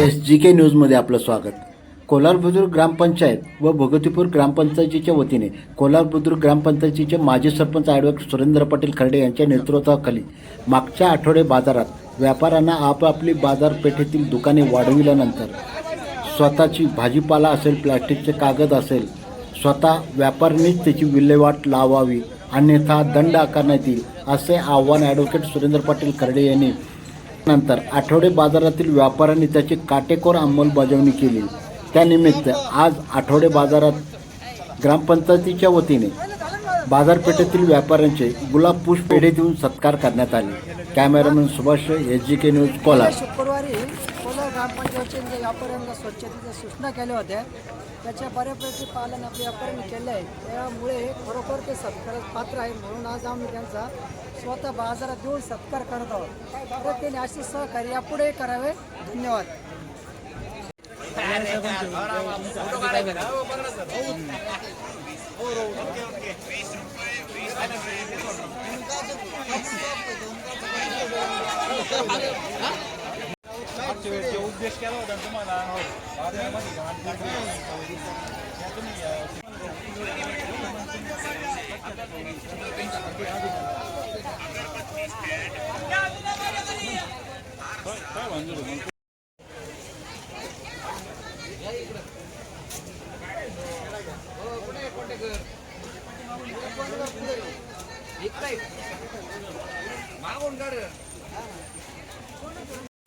S G के न्यूजमध्ये आपलं स्वागत. कोलार बुद्रुक ग्रामपंचायत व भगतीपूर ग्रामपंचायतीच्या वतीने कोलार बुद्रुक ग्रामपंचायतीचे माजी सरपंच ॲडव्होकेट सुरेंद्र पाटील खर्डे यांच्या नेतृत्वाखाली मागच्या आठवडे बाजारात व्यापाऱ्यांना आपापली बाजारपेठेतील दुकाने वाढविल्यानंतर स्वतःची भाजीपाला असेल प्लॅस्टिकचे कागद असेल स्वतः व्यापाऱ्यांनीच त्याची विल्हेवाट लावावी अन्यथा दंड आकारण्यात येईल असे आव्हान ॲडव्होकेट सुरेंद्र पाटील खर्डे यांनी नंतर आठवडे बाजारातील व्यापाऱ्यांनी त्याची काटेकोर अंमलबजावणी केली. त्यानिमित्त आज आठवडे बाजारात ग्रामपंचायतीच्या वतीने बाजारपेठेतील व्यापाऱ्यांचे गुलाब पुष्प पेढे देऊन सत्कार करण्यात आले. Cameraman Subhash H G K news Kolhar ग्रामपंचायतचे व्यापाऱ्यांना स्वच्छतेच्या सूचना केल्या होत्या त्याच्या बऱ्यापैकी पालन आपल्या व्यापाऱ्यांनी केलं आहे. त्यामुळे खरोखर ते सत्कारास पात्र आहे म्हणून आज आम्ही त्यांचा स्वतः बाजारात देऊन सत्कार करत आहोत. तर त्यांनी असे सहकार्य यापुढे करावे. धन्यवाद. मागच्या वेळेस जो उद्देश केला होता तुम्हाला बाजारामध्ये घाण टाकली.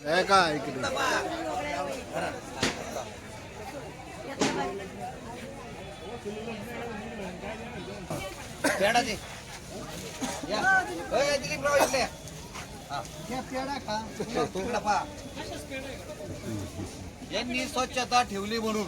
त्या तुम्ही, अं, काय- काय म्हणतो तू? यांनी स्वच्छता ठेवली म्हणून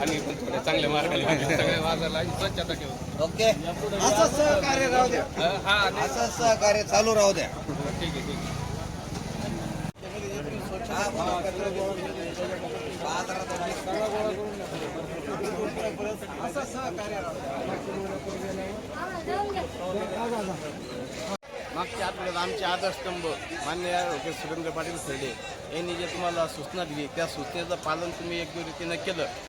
आणि पण थोड्या चांगल्या मार्गाने सगळ्या बाजारला स्वच्छता ठेवा ओके. असं सहकार्य राहू द्या. हा असं सहकार्य चालू राहू द्या. ठीक आहे ठीक आहे. मागच्या आठवड्यात आमचे आधारस्तंभ मान्य सुरेंद्र पाटील खेडे यांनी जे तुम्हाला सूचना दिली त्या सूचनेचं पालन तुम्ही योग्य रीतीनं केलं.